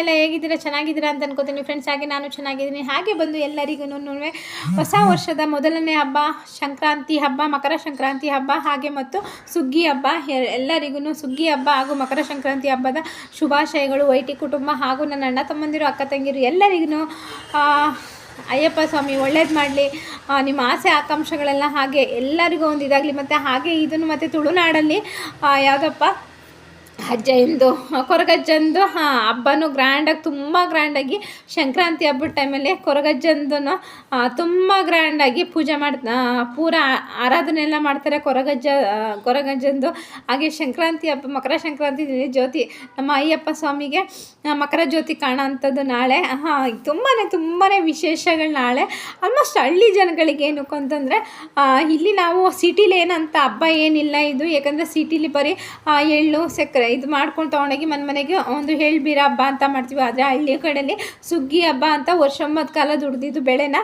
ಎಲ್ಲ ಹೇಗಿದ್ದೀರಾ? ಚೆನ್ನಾಗಿದ್ದೀರಾ ಅಂತ ಅನ್ಕೋತೀನಿ. ಫ್ರೆಂಡ್ಸ್ ಹಾಗೆ ನಾನು ಚೆನ್ನಾಗಿದ್ದೀನಿ. ಹಾಗೆ ಬಂದು ಎಲ್ಲರಿಗೂ ಹೊಸ ವರ್ಷದ ಮೊದಲನೇ ಹಬ್ಬ, ಸಂಕ್ರಾಂತಿ ಹಬ್ಬ, ಮಕರ ಸಂಕ್ರಾಂತಿ ಹಬ್ಬ, ಹಾಗೆ ಮತ್ತು ಸುಗ್ಗಿ ಹಬ್ಬ. ಎಲ್ಲರಿಗೂ ಸುಗ್ಗಿ ಹಬ್ಬ ಹಾಗೂ ಮಕರ ಸಂಕ್ರಾಂತಿ ಹಬ್ಬದ ಶುಭಾಶಯಗಳು. ವೈಟಿ ಕುಟುಂಬ ಹಾಗೂ ನನ್ನ ಅಣ್ಣ ತಮ್ಮಂದಿರು, ಅಕ್ಕ ತಂಗಿರು ಎಲ್ಲರಿಗೂ ಅಯ್ಯಪ್ಪ ಸ್ವಾಮಿ ಒಳ್ಳೇದು ಮಾಡಲಿ. ನಿಮ್ಮ ಆಸೆ, ಆಕಾಂಕ್ಷೆಗಳೆಲ್ಲ ಹಾಗೆ ಎಲ್ಲರಿಗೂ ಒಂದು ಇದಾಗಲಿ. ಮತ್ತು ಹಾಗೆ ಇದನ್ನು ಮತ್ತು ತುಳುನಾಡಲ್ಲಿ ಯಾವುದಪ್ಪ? ಅಜ್ಜಂದು ಕೊರಗಜ್ಜಂದು ಹಾಂ, ಹಬ್ಬನೂ ಗ್ರ್ಯಾಂಡಾಗಿ ತುಂಬ ಗ್ರ್ಯಾಂಡಾಗಿ ಸಂಕ್ರಾಂತಿ ಹಬ್ಬದ ಟೈಮಲ್ಲಿ ಕೊರಗಜ್ಜಂದು ತುಂಬ ಗ್ರ್ಯಾಂಡಾಗಿ ಪೂಜೆ ಮಾಡ್ ಪೂರ ಆರಾಧನೆ ಎಲ್ಲ ಮಾಡ್ತಾರೆ ಕೊರಗಜ್ಜ ಕೊರಗಜ್ಜಂದು. ಹಾಗೆ ಸಂಕ್ರಾಂತಿ ಹಬ್ಬ, ಮಕರ ಸಂಕ್ರಾಂತಿ ಜ್ಯೋತಿ, ನಮ್ಮ ಅಯ್ಯಪ್ಪ ಸ್ವಾಮಿಗೆ ಮಕರ ಜ್ಯೋತಿ ಕಾಣೋ ಅಂಥದ್ದು ನಾಳೆ. ಹಾಂ ತುಂಬಾ ತುಂಬಾ ವಿಶೇಷಗಳು ನಾಳೆ. ಆಲ್ಮೋಸ್ಟ್ ಹಳ್ಳಿ ಜನಗಳಿಗೆ ಏನಕ್ಕೆ ಅಂತಂದರೆ ಇಲ್ಲಿ ನಾವು ಸಿಟಿಲಿ ಏನಂತ ಹಬ್ಬ ಏನಿಲ್ಲ ಇದು. ಯಾಕಂದರೆ ಸಿಟಿಲಿ ಬರೀ ಎಳ್ಳು, ಸಕ್ಕರೆ ಇದು ಮಾಡ್ಕೊಂಡು ತೊಗೊಂಡೋಗಿ ಮನೆ ಮನೆಗೆ ಒಂದು ಹೇಳ್ಬೀರ ಹಬ್ಬ ಅಂತ ಮಾಡ್ತೀವಿ. ಆದರೆ ಹಳ್ಳಿ ಕಡೆಯಲ್ಲಿ ಸುಗ್ಗಿ ಹಬ್ಬ ಅಂತ ವರ್ಷೊಂಬತ್ತು ಕಾಲ ದುಡ್ದಿದ್ದು ಬೆಳೆನ?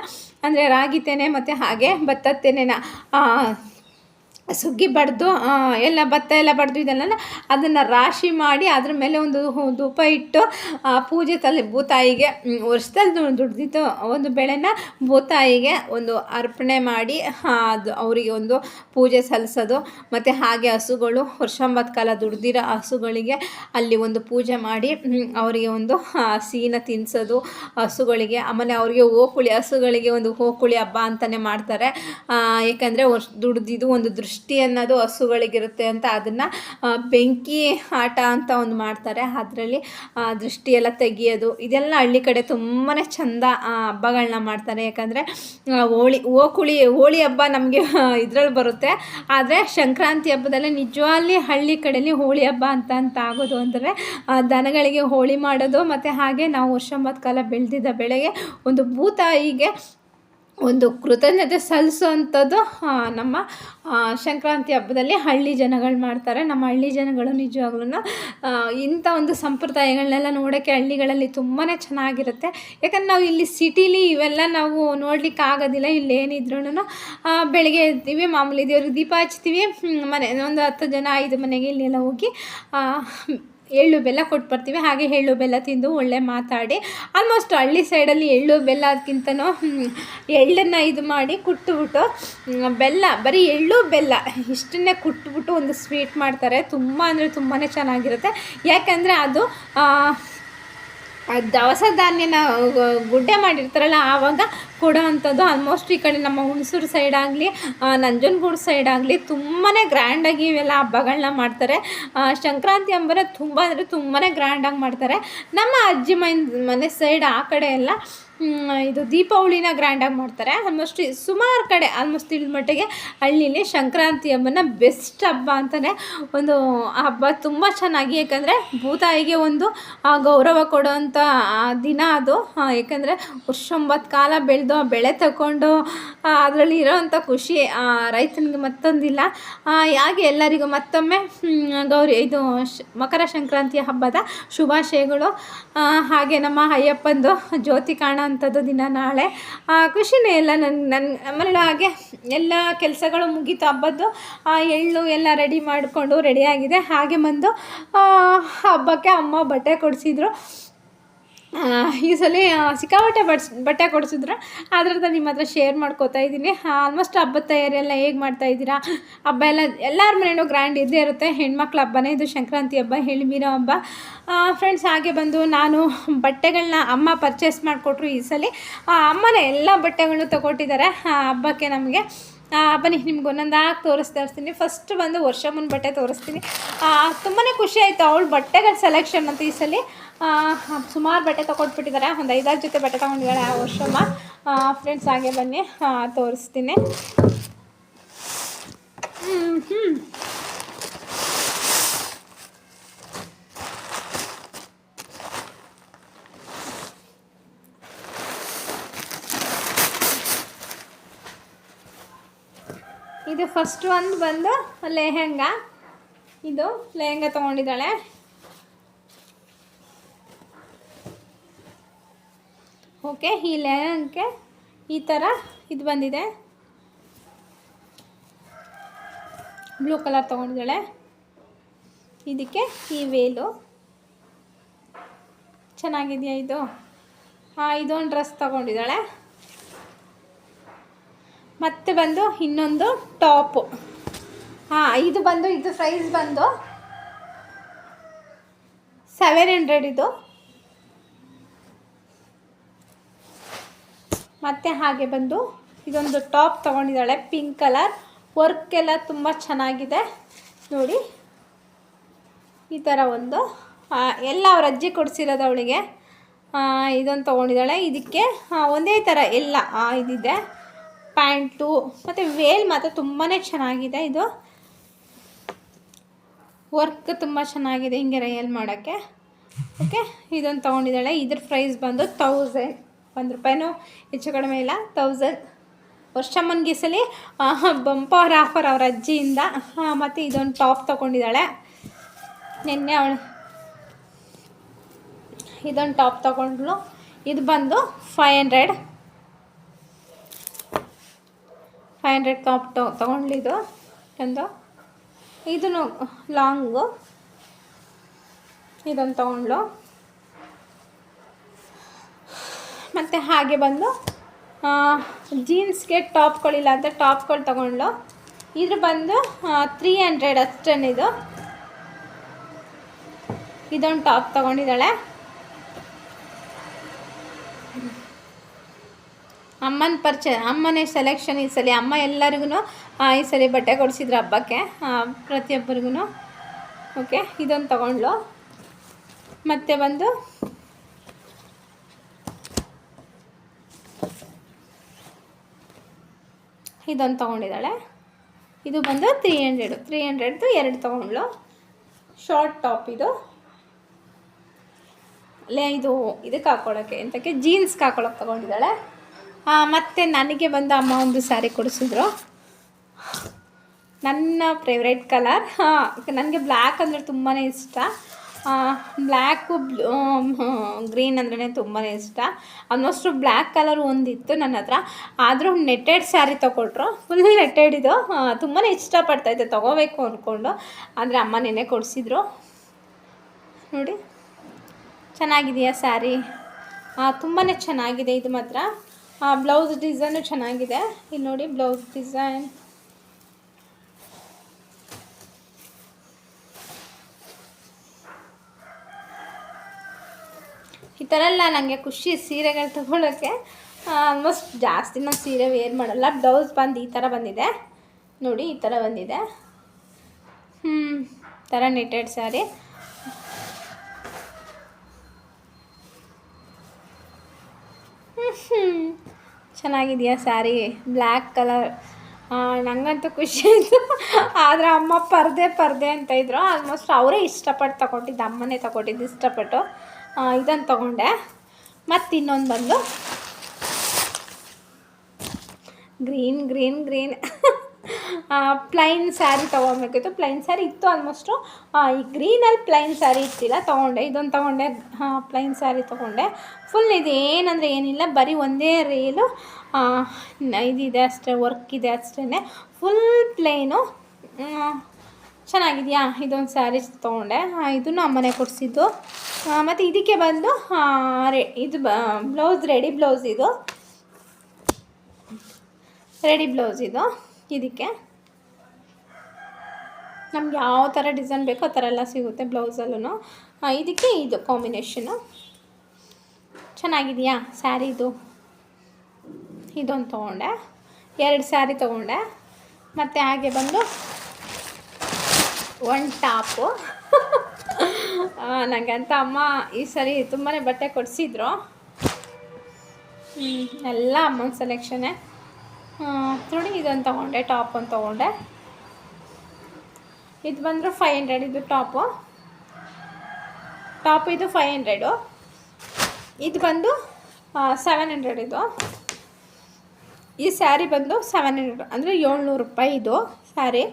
ಅಂದರೆ ರಾಗಿ ತೆನೆ ಮತ್ತು ಹಾಗೆ ಭತ್ತದ ತೆನೆನ? ಸುಗ್ಗಿ ಬಡಿದು ಎಲ್ಲ ಭತ್ತ ಎಲ್ಲ ಬಡ್ದು ಇದೆಲ್ಲ ಅದನ್ನು ರಾಶಿ ಮಾಡಿ ಅದ್ರ ಮೇಲೆ ಒಂದು ಧೂಪ ಇಟ್ಟು ಪೂಜೆ ತಲೆ, ಭೂತಾಯಿಗೆ ವರ್ಷದಲ್ಲಿ ದು- ದುಡ್ದಿದ್ದು ಒಂದು ಬೆಳೆನ ಭೂತಾಯಿಗೆ ಒಂದು ಅರ್ಪಣೆ ಮಾಡಿ ಅದು ಅವರಿಗೆ ಒಂದು ಪೂಜೆ ಸಲ್ಲಿಸೋದು. ಮತ್ತು ಹಾಗೆ ಹಸುಗಳು ವರ್ಷಂಬತ್ತು ಕಾಲ ದುಡ್ದಿರೋ ಹಸುಗಳಿಗೆ ಅಲ್ಲಿ ಒಂದು ಪೂಜೆ ಮಾಡಿ ಅವರಿಗೆ ಒಂದು ಸೀನ ತಿನ್ನಿಸೋದು ಹಸುಗಳಿಗೆ, ಆಮೇಲೆ ಅವರಿಗೆ ಓಕುಳಿ ಹಸುಗಳಿಗೆ ಒಂದು ಓಕುಳಿ ಹಬ್ಬ ಅಂತಲೇ ಮಾಡ್ತಾರೆ. ಏಕೆಂದರೆ ವರ್ಷ, ದುಡ್ದಿದ್ದು ಒಂದು ದೃಷ್ಟಿ ಅನ್ನೋದು ಹಸುಗಳಿಗಿರುತ್ತೆ ಅಂತ ಅದನ್ನು ಬೆಂಕಿ ಆಟ ಅಂತ ಒಂದು ಮಾಡ್ತಾರೆ. ಅದರಲ್ಲಿ ದೃಷ್ಟಿ ಎಲ್ಲ ತೆಗಿಯೋದು, ಇದೆಲ್ಲ ಹಳ್ಳಿ ಕಡೆ ತುಂಬಾ ಚಂದ ಹಬ್ಬಗಳನ್ನ ಮಾಡ್ತಾರೆ. ಯಾಕಂದರೆ ಹೋಳಿ ಓಕುಳಿ ಹೋಳಿ ಹಬ್ಬ ನಮಗೆ ಇದರಲ್ಲಿ ಬರುತ್ತೆ. ಆದರೆ ಸಂಕ್ರಾಂತಿ ಹಬ್ಬದಲ್ಲಿ ನಿಜವಾಗ್ಲಿ ಹಳ್ಳಿ ಕಡೆಯಲ್ಲಿ ಹೋಳಿ ಹಬ್ಬ ಅಂತ ಅಂತ ಆಗೋದು ಅಂದರೆ ದನಗಳಿಗೆ ಹೋಳಿ ಮಾಡೋದು, ಮತ್ತು ಹಾಗೆ ನಾವು ವರ್ಷಂಬತ್ತು ಕಾಲ ಬೆಳೆದಿದ್ದ ಬೆಳೆಗೆ ಒಂದು ಭೂತಾಯಿಗೆ ಒಂದು ಕೃತಜ್ಞತೆ ಸಲ್ಲಿಸೋ ಅಂಥದ್ದು ನಮ್ಮ ಸಂಕ್ರಾಂತಿ ಹಬ್ಬದಲ್ಲಿ ಹಳ್ಳಿ ಜನಗಳು ಮಾಡ್ತಾರೆ. ನಮ್ಮ ಹಳ್ಳಿ ಜನಗಳು ನಿಜವಾಗ್ಲೂ ಇಂಥ ಒಂದು ಸಂಪ್ರದಾಯಗಳನ್ನೆಲ್ಲ ನೋಡೋಕ್ಕೆ ಹಳ್ಳಿಗಳಲ್ಲಿ ತುಂಬಾ ಚೆನ್ನಾಗಿರುತ್ತೆ. ಯಾಕಂದ್ರೆ ನಾವು ಇಲ್ಲಿ ಸಿಟೀಲಿ ಇವೆಲ್ಲ ನಾವು ನೋಡ್ಲಿಕ್ಕೆ ಆಗೋದಿಲ್ಲ. ಇಲ್ಲಿ ಏನಿದ್ರೂ ಬೆಳಗ್ಗೆ ಎದ್ತೀವಿ ಮಾಮೂಲಿ ದೇವ್ರಿಗೆ ದೀಪ ಹಚ್ತೀವಿ. ಮನೆ, ಒಂದು ಹತ್ತು ಜನ, ಐದು ಮನೆಗೆ ಇಲ್ಲೆಲ್ಲ ಹೋಗಿ ಎಳ್ಳು ಬೆಲ್ಲ ಕೊಟ್ಟು ಬರ್ತೀವಿ ಹಾಗೆ ಎಳ್ಳು ಬೆಲ್ಲ ತಿಂದು ಒಳ್ಳೆ ಮಾತಾಡಿ. ಆಲ್ಮೋಸ್ಟ್ ಹಳ್ಳಿ ಸೈಡಲ್ಲಿ ಎಳ್ಳು ಬೆಲ್ಲ ಅದಕ್ಕಿಂತನೂ ಎಳ್ಳನ್ನು ಇದು ಮಾಡಿ ಕುಟ್ಟುಬಿಟ್ಟು ಬೆಲ್ಲ, ಬರೀ ಎಳ್ಳು ಬೆಲ್ಲ ಇಷ್ಟನ್ನೇ ಕುಟ್ಬಿಟ್ಟು ಒಂದು ಸ್ವೀಟ್ ಮಾಡ್ತಾರೆ. ತುಂಬ ಅಂದರೆ ತುಂಬಾ ಚೆನ್ನಾಗಿರುತ್ತೆ. ಯಾಕೆಂದರೆ ಅದು ದವಸ ಧಾನ್ಯನ ಗುಡ್ಡೆ ಮಾಡಿರ್ತಾರಲ್ಲ, ಆವಾಗ ಕೊಡೋ ಅಂಥದ್ದು ಆಲ್ಮೋಸ್ಟ್ ಈ ಕಡೆ ನಮ್ಮ ಹುಣಸೂರು ಸೈಡ್ ಆಗಲಿ ನಂಜನಗೂಡು ಸೈಡ್ ಆಗಲಿ ತುಂಬಾ ಗ್ರ್ಯಾಂಡಾಗಿ ಇವೆಲ್ಲ ಹಬ್ಬಗಳನ್ನ ಮಾಡ್ತಾರೆ. ಸಂಕ್ರಾಂತಿ ಹಬ್ಬನ ತುಂಬ ಅಂದರೆ ತುಂಬಾ ಗ್ರ್ಯಾಂಡಾಗಿ ಮಾಡ್ತಾರೆ. ನಮ್ಮ ಅಜ್ಜಿ ಮನೆ ಸೈಡ್ ಆ ಕಡೆ ಎಲ್ಲ ಇದು ದೀಪಾವಳಿನ ಗ್ರ್ಯಾಂಡಾಗಿ ಮಾಡ್ತಾರೆ. ಆಲ್ಮೋಸ್ಟ್ ಸುಮಾರು ಕಡೆ ಆಲ್ಮೋಸ್ಟ್ ತಿಳಿದ ಮಟ್ಟಿಗೆ ಹಳ್ಳಿಲಿ ಸಂಕ್ರಾಂತಿ ಹಬ್ಬನ ಬೆಸ್ಟ್ ಹಬ್ಬ ಅಂತಲೇ ಒಂದು ಹಬ್ಬ ತುಂಬ ಚೆನ್ನಾಗಿ ಯಾಕಂದರೆ ಭೂತಾಯಿಗೆ ಒಂದು ಗೌರವ ಕೊಡೋವಂಥ ದಿನ ಅದು. ಆ, ಯಾಕಂದರೆ ವರ್ಷೊಂಬತ್ತು ಕಾಲ ಬೆಳೆದು ಆ ಬೆಳೆ ತಗೊಂಡು ಅದರಲ್ಲಿ ಇರೋವಂಥ ಖುಷಿ ರೈತನಿಗೆ ಮತ್ತೊಂದಿಲ್ಲ. ಹಾಗೆ ಎಲ್ಲರಿಗೂ ಮತ್ತೊಮ್ಮೆ ಗೌರಿ ಇದು ಮಕರ ಸಂಕ್ರಾಂತಿಯ ಹಬ್ಬದ ಶುಭಾಶಯಗಳು. ಹಾಗೆ ನಮ್ಮ ಅಯ್ಯಪ್ಪಂದು ಜ್ಯೋತಿ ಕಾಣೋವಂಥದ್ದು ದಿನ ನಾಳೆ. ಖುಷಿನೇ ಎಲ್ಲ ನನ್ನ ನನ್ನ ಆಮೇಲೆ ಹಾಗೆ ಎಲ್ಲ ಕೆಲಸಗಳು ಮುಗೀತು ಹಬ್ಬದ್ದು. ಆ, ಎಳ್ಳು ಎಲ್ಲ ರೆಡಿ ಮಾಡಿಕೊಂಡು ರೆಡಿಯಾಗಿದೆ. ಹಾಗೆ ಬಂದು ಹಬ್ಬಕ್ಕೆ ಅಮ್ಮ ಬಟ್ಟೆ ಕೊಡಿಸಿದ್ರು. ಈ ಸಲ ಸಿಕ್ಕಾಪಟ್ಟೆ ಬಡ್ಸ್, ಬಟ್ಟೆ ಕೊಡಿಸಿದ್ರು. ಅದ್ರದ್ದು ನಿಮ್ಮ ಹತ್ರ ಶೇರ್ ಮಾಡ್ಕೋತಾ ಇದ್ದೀನಿ. ಆಲ್ಮೋಸ್ಟ್ ಹಬ್ಬದ ತಯಾರಿ ಎಲ್ಲ ಹೇಗೆ ಮಾಡ್ತಾ ಇದ್ದೀರಾ? ಹಬ್ಬ ಎಲ್ಲ, ಎಲ್ಲರ ಮನೇಲೂ ಗ್ರ್ಯಾಂಡ್ ಇದ್ದೇ ಇರುತ್ತೆ. ಹೆಣ್ಮಕ್ಳ ಹಬ್ಬನೇ ಇದು ಸಂಕ್ರಾಂತಿ ಹಬ್ಬ, ಹೆಣ್ಮೀರ ಹಬ್ಬ. ಫ್ರೆಂಡ್ಸ್ ಹಾಗೆ ಬಂದು ನಾನು ಬಟ್ಟೆಗಳನ್ನ ಅಮ್ಮ ಪರ್ಚೇಸ್ ಮಾಡಿಕೊಟ್ರು ಈ ಸಲ. ಅಮ್ಮನೇ ಎಲ್ಲ ಬಟ್ಟೆಗಳನ್ನು ತಗೊಟ್ಟಿದ್ದಾರೆ. ಹಬ್ಬಕ್ಕೆ ನಮಗೆ. ಬನ್ನಿ, ನಿಮ್ಗೆ ಒಂದೊಂದಾಗಿ ತೋರಿಸ್ತಾ ಇರ್ತೀನಿ. ಫಸ್ಟ್ ಬಂದು ವರ್ಷ ಮುನ್ ಬಟ್ಟೆ ತೋರಿಸ್ತೀನಿ. ತುಂಬಾ ಖುಷಿ ಆಯಿತು ಅವಳು ಬಟ್ಟೆಗಳ ಸೆಲೆಕ್ಷನ್ ಅಂತ ಈ ಸಲ. ಸುಮಾರು ಬಟ್ಟೆ ತೊಗೊಟ್ಬಿಟ್ಟಿದ್ದಾರೆ ಒಂದು ಐದಾರು ಜೊತೆ ಬಟ್ಟೆ ತೊಗೊಂಡಿದ್ದಾರೆ ಆ ವರ್ಷಮ್ಮ ಫ್ರೆಂಡ್ಸ್ ಹಾಗೆ ಬನ್ನಿ ತೋರಿಸ್ತೀನಿ. ಇದು ಫಸ್ಟ್ ಒಂದು ಬಂದು, ಲೆಹೆಂಗಾ. ಇದು ಲೆಹೆಂಗಾ ತೊಗೊಂಡಿದ್ದಾಳೆ. ಓಕೆ, ಈ ಲೆಹಂಗಕ್ಕೆ ಈ ಥರ ಇದು ಬಂದಿದೆ. ಬ್ಲೂ ಕಲರ್ ತೊಗೊಂಡಿದ್ದಾಳೆ. ಇದಕ್ಕೆ ಈ ವೇಲು. ಚೆನ್ನಾಗಿದೆಯಾ ಇದು? ಹಾಂ ಇದೊಂದು ಡ್ರೆಸ್ ತಗೊಂಡಿದ್ದಾಳೆ. ಮತ್ತೆ ಬಂದು ಇನ್ನೊಂದು ಟಾಪು. ಹಾಂ ಇದು ಬಂದು, ಇದು ಪ್ರೈಸ್ ಬಂದು ಸೆವೆನ್ ಹಂಡ್ರೆಡ್ ಇದು. ಮತ್ತು ಹಾಗೆ ಬಂದು ಇದೊಂದು ಟಾಪ್ ತೊಗೊಂಡಿದ್ದಾಳೆ, ಪಿಂಕ್ ಕಲರ್. ವರ್ಕ್ ಎಲ್ಲ ತುಂಬ ಚೆನ್ನಾಗಿದೆ. ನೋಡಿ, ಈ ಥರ ಒಂದು ಎಲ್ಲ ಅವ್ರ ಅಜ್ಜಿ ಕೊಡಿಸಿರೋದು ಅವಳಿಗೆ. ಇದೊಂದು ತೊಗೊಂಡಿದ್ದಾಳೆ. ಇದಕ್ಕೆ ಒಂದೇ ಥರ ಎಲ್ಲ ಇದಿದೆ. ಪ್ಯಾಂಟು, ಮತ್ತು ವೇಲ್ ಮಾತ್ರ ತುಂಬಾ ಚೆನ್ನಾಗಿದೆ ಇದು. ವರ್ಕ್ ತುಂಬ ಚೆನ್ನಾಗಿದೆ ಹಿಂಗೆ ರೈಯಲ್ ಮಾಡೋಕ್ಕೆ. ಓಕೆ, ಇದೊಂದು ತೊಗೊಂಡಿದ್ದಾಳೆ. ಇದ್ರ ಪ್ರೈಸ್ ಬಂದು ತೌಸಂಡ್ ಒಂದು ರೂಪಾಯಿನೂ ಹೆಚ್ಚು ಕಡಿಮೆ ಇಲ್ಲ. ತೌಸಂಡ್ ವರ್ಷಮ್ಮನಿಗೆ ಸಲ ಬಂಪರ್ ಆಫರ್ ಅವ್ರ ಅಜ್ಜಿಯಿಂದ ಮತ್ತು ಇದೊಂದು ಟಾಪ್ ತೊಗೊಂಡಿದ್ದಾಳೆ. ನಿನ್ನೆ ಅವಳು ಇದೊಂದು ಟಾಪ್ ತೊಗೊಂಡ್ಳು. ಇದು ಬಂದು five hundred five hundred top ತೊಗೊಂಡ್ಲಿದು ಒಂದು. ಇದನ್ನು ಲಾಂಗು ಇದೊಂದು ತೊಗೊಂಡ್ಲು ಮತ್ತು ಹಾಗೆ ಬಂದು ಜೀನ್ಸ್ಗೆ ಟಾಪ್ಗಳಿಲ್ಲ ಅಂತ ಟಾಪ್ಗಳು ತೊಗೊಂಡ್ಲು ಇದ್ರ ಬಂದು ತ್ರೀ ಹಂಡ್ರೆಡ್ ಅಷ್ಟೇನಿದು ಇದೊಂದು ಟಾಪ್ ತೊಗೊಂಡಿದ್ದಾಳೆ. ಅಮ್ಮನ ಪರ್ಚೆ ಅಮ್ಮನೇ ಸೆಲೆಕ್ಷನ್ ಈ ಸಲ. ಅಮ್ಮ ಎಲ್ಲರಿಗೂ ಈ ಸಲ ಬಟ್ಟೆ ಕೊಡಿಸಿದ್ರು ಹಬ್ಬಕ್ಕೆ ಪ್ರತಿಯೊಬ್ಬರಿಗೂ ಓಕೆ ಇದೊಂದು ತೊಗೊಂಡ್ಲು ಮತ್ತು ಬಂದು ಇದೊಂದು ತೊಗೊಂಡಿದ್ದಾಳೆ. ಇದು ಬಂದು ತ್ರೀ ಹಂಡ್ರೆಡು ತ್ರೀ ಹಂಡ್ರೆಡ್ದು ಎರಡು ತೊಗೊಂಡ್ಳು. ಶಾರ್ಟ್ ಟಾಪ್ ಇದು. ಅಲ್ಲೇ ಇದು ಇದಕ್ಕೆ ಹಾಕ್ಕೊಳ್ಳೋಕ್ಕೆ ಎಂತಕ್ಕೆ? ಜೀನ್ಸ್ಗೆ ಹಾಕ್ಕೊಳ್ಳೋಕೆ ತೊಗೊಂಡಿದ್ದಾಳೆ. ಮತ್ತು ನನಗೆ ಬಂದು ಅಮ್ಮ ಒಂದು ಸ್ಯಾರಿ ಕೊಡಿಸಿದ್ರು. ನನ್ನ ಫೇವ್ರೇಟ್ ಕಲರ್ ಹಾಂ, ನನಗೆ ಬ್ಲ್ಯಾಕ್ ಅಂದರೆ ತುಂಬಾ ಇಷ್ಟ. ಬ್ಲ್ಯಾಕು ಗ್ರೀನ್ ಅಂದ್ರೇ ತುಂಬಾ ಇಷ್ಟ. ಆಲ್ಮೋಸ್ಟು ಬ್ಲ್ಯಾಕ್ ಕಲರ್ ಒಂದಿತ್ತು ನನ್ನ ಹತ್ರ. ಆದರೂ ನೆಟ್ಟೆಡ್ ಸ್ಯಾರಿ ತೊಗೊಟ್ರು ಫುಲ್ ನೆಟ್ಟೆಡ್ ಇದು. ತುಂಬಾ ಇಷ್ಟಪಡ್ತಾಯಿದ್ದೆ ತೊಗೋಬೇಕು ಅಂದ್ಕೊಂಡು ಆದರೆ ಅಮ್ಮ ನೆನೆ ಕೊಡಿಸಿದ್ರು. ನೋಡಿ. ಚೆನ್ನಾಗಿದೆಯಾ ಸ್ಯಾರಿ? ತುಂಬಾ ಚೆನ್ನಾಗಿದೆ ಇದು ಮಾತ್ರ. ಬ್ಲೌಸ್ ಡಿಸೈನು ಚೆನ್ನಾಗಿದೆ. ಇಲ್ಲಿ ನೋಡಿ ಬ್ಲೌಸ್ ಡಿಸೈನ್. ಈ ಥರ ಎಲ್ಲ ನನಗೆ ಖುಷಿ ಸೀರೆಗಳು ತೊಗೊಳೋಕ್ಕೆ. ಆಲ್ಮೋಸ್ಟ್ ಜಾಸ್ತಿ ನಾನು ಸೀರೆ ವೇರ್ ಮಾಡಲ್ಲ. ಬ್ಲೌಸ್ ಬಂದು ಈ ಥರ ಬಂದಿದೆ. ನೋಡಿ, ಈ ಥರ ಬಂದಿದೆ. ಹ್ಞೂ ಥರ ನೆಟೆಡ್ ಸ್ಯಾರಿ ಚೆನ್ನಾಗಿದೆಯಾ ಸ್ಯಾರಿ ಬ್ಲ್ಯಾಕ್ ಕಲರ್ ನನಗಂತೂ ಖುಷಿ ಆಯಿತು. ಆದರೆ ಅಮ್ಮ ಪರ್ದೆ ಪರ್ದೆ ಅಂತ ಇದ್ರು. ಆಲ್ಮೋಸ್ಟ್ ಅವರೇ ಇಷ್ಟಪಟ್ಟು ತಗೊಂಡಿದ್ದು, ಅಮ್ಮನೇ ತಗೊಂಡಿದ್ದು ಇಷ್ಟಪಟ್ಟು. ಇದನ್ನು ತಗೊಂಡೆ. ಮತ್ತು ಇನ್ನೊಂದು ಬಂದು green green green. Plain saree ತೊಗೊಬೇಕಿತ್ತು plain sari ಇತ್ತು ಆಲ್ಮೋಸ್ಟು ಈ ಗ್ರೀನಲ್ಲಿ ಪ್ಲೈನ್ ಸ್ಯಾರಿ ಇತ್ತಿಲ್ಲ ತೊಗೊಂಡೆ. ಇದೊಂದು ತೊಗೊಂಡೆ. ಪ್ಲೈನ್ ಸ್ಯಾರಿ ತೊಗೊಂಡೆ. ಫುಲ್ ಇದು ಏನಂದರೆ ಏನಿಲ್ಲ, ಬರೀ ಒಂದೇ ರೇಲು ಇದಿದೆ ಅಷ್ಟೇ ವರ್ಕ್ ಇದೆ ಅಷ್ಟೇ ಫುಲ್ ಪ್ಲೇನು ಚೆನ್ನಾಗಿದೆಯಾ? ಇದೊಂದು ಸ್ಯಾರಿ ತೊಗೊಂಡೆ. ಇದನ್ನು ಅಮ್ಮನೆ ಕೊಡಿಸಿದ್ದು. ಮತ್ತು ಇದಕ್ಕೆ ಬಂದು ರೆ ಇದು ಬ್ಲೌಸ್ ರೆಡಿ ಬ್ಲೌಸ್ ಇದು. ರೆಡಿ ಬ್ಲೌಸ್ ಇದು, ಇದಕ್ಕೆ. ನಮ್ಗೆ ಯಾವ ಥರ ಡಿಸೈನ್ ಬೇಕೋ ಆ ಥರ ಎಲ್ಲ ಸಿಗುತ್ತೆ ಬ್ಲೌಸಲ್ಲೂ ಇದಕ್ಕೆ ಇದು ಕಾಂಬಿನೇಷನು ಚೆನ್ನಾಗಿದೆಯಾ ಸ್ಯಾರಿದು ಇದೊಂದು ತೊಗೊಂಡೆ. ಎರಡು ಸ್ಯಾರಿ ತೊಗೊಂಡೆ. ಮತ್ತು ಹಾಗೆ ಬಂದು ಒನ್ ಟಾಪು. ನನಗಂತ ಅಮ್ಮ ಈ ಸರಿ ತುಂಬಾ ಬಟ್ಟೆ ಕೊಡಿಸಿದ್ರು. ಎಲ್ಲ ಅಮ್ಮನ ಸೆಲೆಕ್ಷನ್ನೇ ನೋಡಿ ಇದನ್ನು ತೊಗೊಂಡೆ ಟಾಪ್ ಅಂತ ತೊಗೊಂಡೆ. ಇದು ಬಂದರೆ ಫೈವ್ ಹಂಡ್ರೆಡ್ ಇದು ಟಾಪು. ಟಾಪ್ ಇದು ಫೈವ್ ಹಂಡ್ರೆಡು. ಇದು ಬಂದು ಸೆವೆನ್ ಹಂಡ್ರೆಡ್ ಇದು. ಈ ಸ್ಯಾರಿ ಬಂದು ಸೆವೆನ್ ಹಂಡ್ರೆಡ್ ಅಂದರೆ ಏಳ್ನೂರು ರೂಪಾಯಿ ಇದು ಸ್ಯಾರಿ.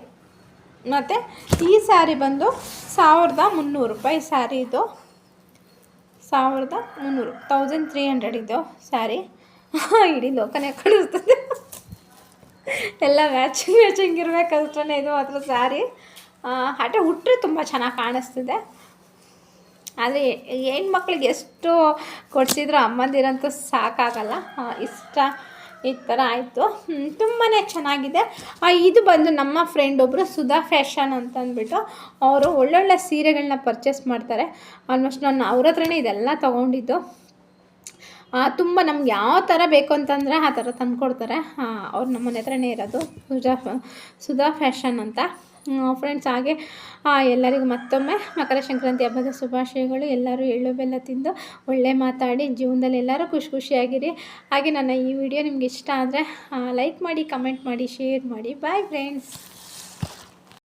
ಮತ್ತು ಈ ಸ್ಯಾರಿ ಬಂದು ಸಾವಿರದ ಮುನ್ನೂರು ರೂಪಾಯಿ. ಸ್ಯಾರಿ ಇದು ಸಾವಿರದ ಮುನ್ನೂರು ತೌಸಂಡ್ ತ್ರೀ ಹಂಡ್ರೆಡ್ ಇದು ಸ್ಯಾರಿ ಇಡೀ ಲೋಕನೇ ಕಾಣಿಸ್ತದೆ. ಎಲ್ಲ ಮ್ಯಾಚಿಂಗ್ ಮ್ಯಾಚಿಂಗ್ ಇರಬೇಕಷ್ಟೇ ಇದು ಮಾತ್ರ ಸ್ಯಾರಿ ಹಠ ಹುಟ್ಟರೆ ತುಂಬ ಚೆನ್ನಾಗಿ ಕಾಣಿಸ್ತಿದೆ. ಆದರೆ ಹೆಣ್ಮಕ್ಳಿಗೆ ಎಷ್ಟು ಕೊಡಿಸಿದ್ರು ಅಮ್ಮಂದಿರಂತೂ ಸಾಕಾಗಲ್ಲ. ಇಷ್ಟ ಈ ಥರ ಆಯಿತು. ತುಂಬಾ ಚೆನ್ನಾಗಿದೆ. ಇದು ಬಂದು ನಮ್ಮ ಫ್ರೆಂಡ್ ಒಬ್ಬರು ಸುಧಾ ಫ್ಯಾಷನ್ ಅಂತ ಅಂದ್ಬಿಟ್ಟು ಅವರು ಒಳ್ಳೊಳ್ಳೆ ಸೀರೆಗಳನ್ನ ಪರ್ಚೇಸ್ ಮಾಡ್ತಾರೆ. ಆಲ್ಮೋಸ್ಟ್ ನಾನು ಅವ್ರ ಹತ್ರನೇ ಇದೆಲ್ಲ ತೊಗೊಂಡಿದ್ದು. ತುಂಬ ನಮ್ಗೆ ಯಾವ ಥರ ಬೇಕು ಅಂತಂದರೆ ಆ ಥರ ತಂದುಕೊಡ್ತಾರೆ ಅವ್ರು ನಮ್ಮ ಮನೆ ಹತ್ರನೇ ಇರೋದು. ಸುಜಾ, ಸುಧಾ ಫ್ಯಾಷನ್ ಅಂತ. ಫ್ರೆಂಡ್ಸ್ ಹಾಗೆ ಎಲ್ಲರಿಗೂ ಮತ್ತೊಮ್ಮೆ ಮಕರ ಸಂಕ್ರಾಂತಿ ಹಬ್ಬದ ಶುಭಾಶಯಗಳು. ಎಲ್ಲರೂ ಎಳ್ಳು ಬೆಲ್ಲ ತಿಂದು ಒಳ್ಳೆ ಮಾತಾಡಿ, ಜೀವನದಲ್ಲಿ ಎಲ್ಲರೂ ಖುಷಿ ಖುಷಿಯಾಗಿರಿ. ಹಾಗೆ ನನ್ನ ಈ ವಿಡಿಯೋ ನಿಮ್ಗೆ ಇಷ್ಟ ಆದರೆ ಲೈಕ್ ಮಾಡಿ ಕಮೆಂಟ್ ಮಾಡಿ ಶೇರ್ ಮಾಡಿ. Bye friends